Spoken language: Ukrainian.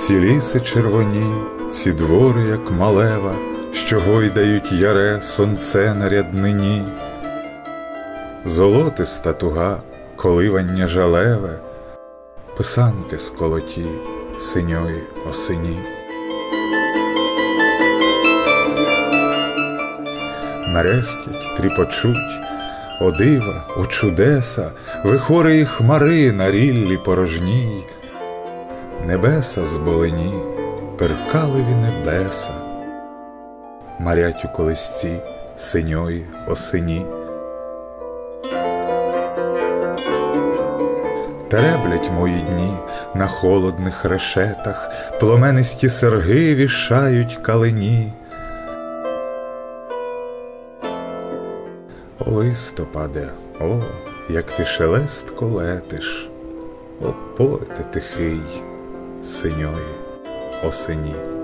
ці ліси червоні, ці двори, як малева, що гойдають яре сонце на ряднині, золотиста туга, коливання жалеве, писанки сколоті синьої осені. Мерехтять, тріпочуть, о дива, о чудеса, вихори хмари на ріллі порожній, небеса зболені, перкаливі небеса, марять у колисці синьої осені. Тереблять мої дні на холодних решетах, пломенисті серги вішають калині. О, листопаде, о, як ти шелестко летиш, о, поете тихий, синьої осені.